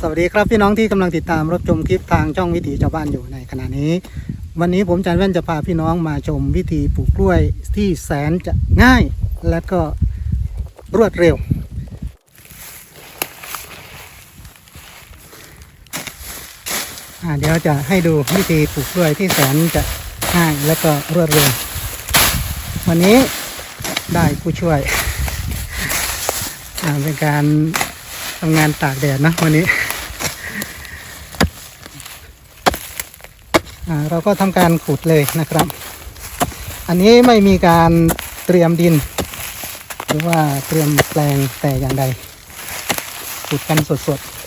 สวัสดีครับพี่น้องที่กำลังติดตามรับชมคลิปทางช่องวิถีชาวบ้านอยู่ในขณะนี้ วันนี้ผมจันแว่นจะพาพี่น้องมาชมวิธีปลูกกล้วยที่แสนจะง่าย และก็รวดเร็วอ่าเดี๋ยวจะให้ดูวิธีปลูกกล้วยที่แสนจะง่ายและก็รวดเร็ว วันนี้ได้ผู้ช่วยอ่าเป็นการทำงานตากแดดนะวันนี้อ่า เราก็ทำการขุดเลยนะครับ อันนี้ไม่มีการเตรียมดิน หรือว่าเตรียมแปลงแต่อย่างใดขุดกันสดๆ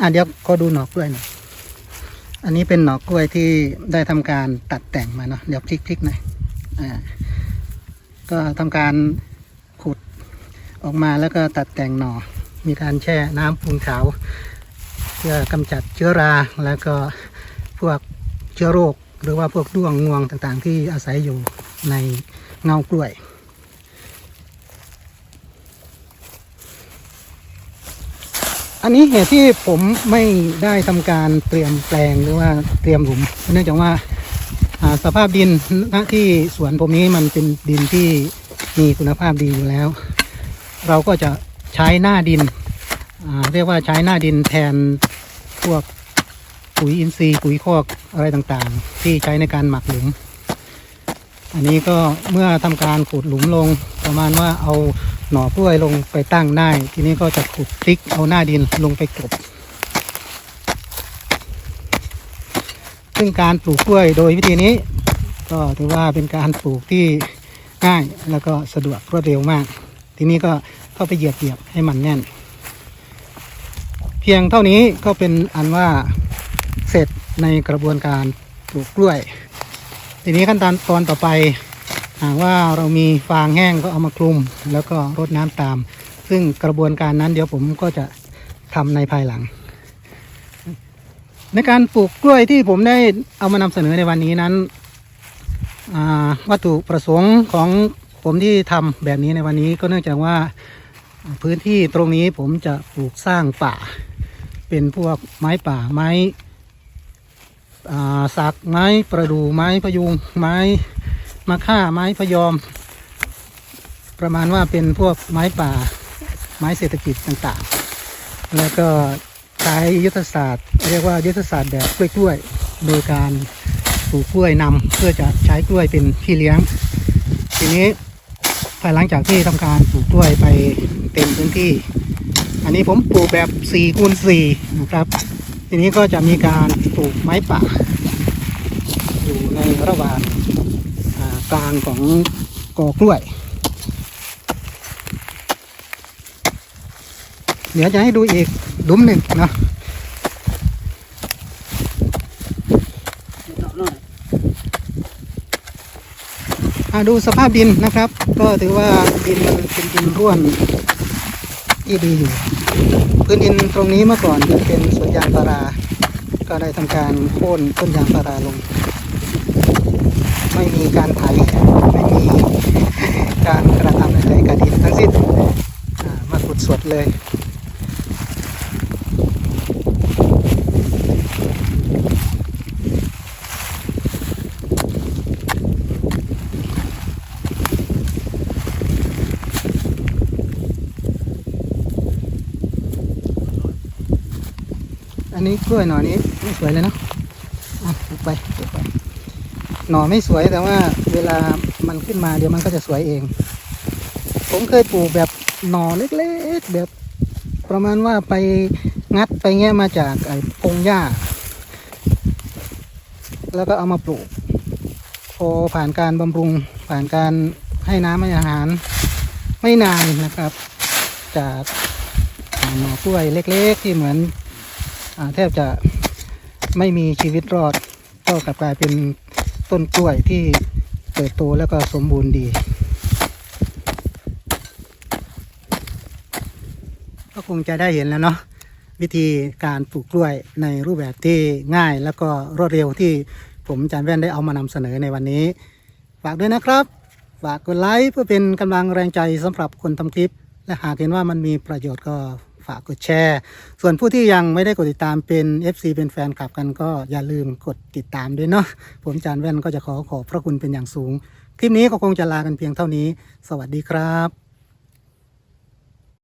อะเดี๋ยวก็ดูหน่อกล้วยหน่อยอันนี้เป็นหน่อกล้วยที่ได้ทำการตัดแต่งมาเนาะเดี๋ยวพลิกๆหน่อยอ่าก็ทำการขุดออกมาแล้วก็ตัดแต่งหน่อมีการแช่น้ำปูนขาวเพื่อกำจัดเชื้อราแล้วก็พวกเชื้อโรค หรือว่าพวกด้วงงวงต่างๆ ที่อาศัยอยู่ในเงากล้วย อันนี้เหตุที่ผมไม่ได้ทำการเตรียมแปลงหรือว่าเตรียมหลุม เนื่องจากว่าสภาพดินณที่สวนผมนี้มันเป็นดินที่มีคุณภาพดีอยู่แล้ว เราก็จะใช้หน้าดิน เรียกว่าใช้หน้าดินแทนพวกปุ๋ยอินทรีย์ปุ๋ยคอกอะไรต่างๆ ที่ใช้ในการหมักหลุม อันนี้ก็เมื่อทำการขุดหลุมลงประมาณว่าเอา หน่อกล้วยลงไปตั้งได้ทีนี้ก็จะขุดพลิกเอาหน้าดินลงไปกลบซึ่งการปลูกกล้วยโดยวิธีนี้ ก็ถือว่าเป็นการปลูกที่ง่ายแล้วก็สะดวกรวดเร็วมาก ทีนี้ก็เข้าไปเหยียบเหยียบให้มันแน่น เพียงเท่านี้ก็เป็นอันว่าเสร็จในกระบวนการปลูกกล้วย ทีนี้ขั้นตอนตอนต่อไป หากว่าเรามีฟางแห้งก็เอามาคลุม แล้วก็รดน้ำตาม ซึ่งกระบวนการนั้นเดี๋ยวผมก็จะทำในภายหลัง ในการปลูกกล้วยที่ผมได้เอามานำเสนอในวันนี้นั้นวัตถุประสงค์ของผมที่ทำแบบนี้ในวันนี้ก็เนื่องจากว่าพื้นที่ตรงนี้ผมจะปลูกสร้างป่า เป็นพวกไม้ป่าไม้สักไม้ประดู่ไม้พยุงไม้ มะค่าไม้พยอม ประมาณว่าเป็นพวกไม้ป่า ไม้เศรษฐกิจต่างๆ แล้วก็ใช้ยุทธศาสตร์ เรียกว่ายุทธศาสตร์แบบกล้วยๆโดยการปลูกกล้วยนำเพื่อจะใช้กล้วยเป็นพี่เลี้ยง ทีนี้ภายหลังจากที่ทำการปลูกกล้วยไปเต็มพื้นที่ อันนี้ผมปลูกแบบ4คูณ4นะครับ ทีนี้ก็จะมีการปลูกไม้ป่า อยู่ในระหว่าง กลางของกอกล้วย เดี๋ยวจะให้ดูอีกหลุมหนึ่งนะอ่าดูสภาพดินนะครับ ก็ถือว่าดินมันเป็นดินร่วนที่ดีอยู่พื้นดินตรงนี้เมื่อก่อนจะเป็นสวนยางพารา ก็ได้ทำการโค่นต้นยางพาราลง ไม่มีการไถไม่มีการกระทำอะไรกับดินทั้งสิ้นมาขุดสดเลยอันนี้กล้วยหน่อนี้ไม่สวยเลยเนาะอะปลูกไปปลูกไป หน่อไม่สวยแต่ว่าเวลามันขึ้นมาเดี๋ยวมันก็จะสวยเอง ผมเคยปลูกแบบหน่อเล็กๆ แบบประมาณว่าไปงัดไปแง่มาจากไอ้พงหญ้า แล้วก็เอามาปลูก พอผ่านการบำรุง ผ่านการให้น้ำให้อาหาร ไม่นานนะครับ จากหน่อกล้วยเล็ก ๆ ที่เหมือนอแทบจะไม่มีชีวิตรอดก็กลับกลายเป็น ต้นกล้วยที่เติบโตแล้วก็สมบูรณ์ดี ก็คงจะได้เห็นแล้วเนาะวิธีการปลูกกล้วยในรูปแบบที่ง่ายแล้วก็รวดเร็วที่ผมจานแว่นได้เอามานำเสนอในวันนี้ ฝากด้วยนะครับ ฝากกดไลค์เพื่อเป็นกำลังแรงใจสำหรับคนทำคลิป และหากเห็นว่ามันมีประโยชน์ก็ ฝากกดแชร์ ส่วนผู้ที่ยังไม่ได้กดติดตามเป็น FC เป็นแฟนคลับกันก็อย่าลืมกดติดตามด้วยเนาะผมอาจารย์แว่นก็จะขอขอบพระคุณเป็นอย่างสูง คลิปนี้ก็คงจะลากันเพียงเท่านี้ สวัสดีครับ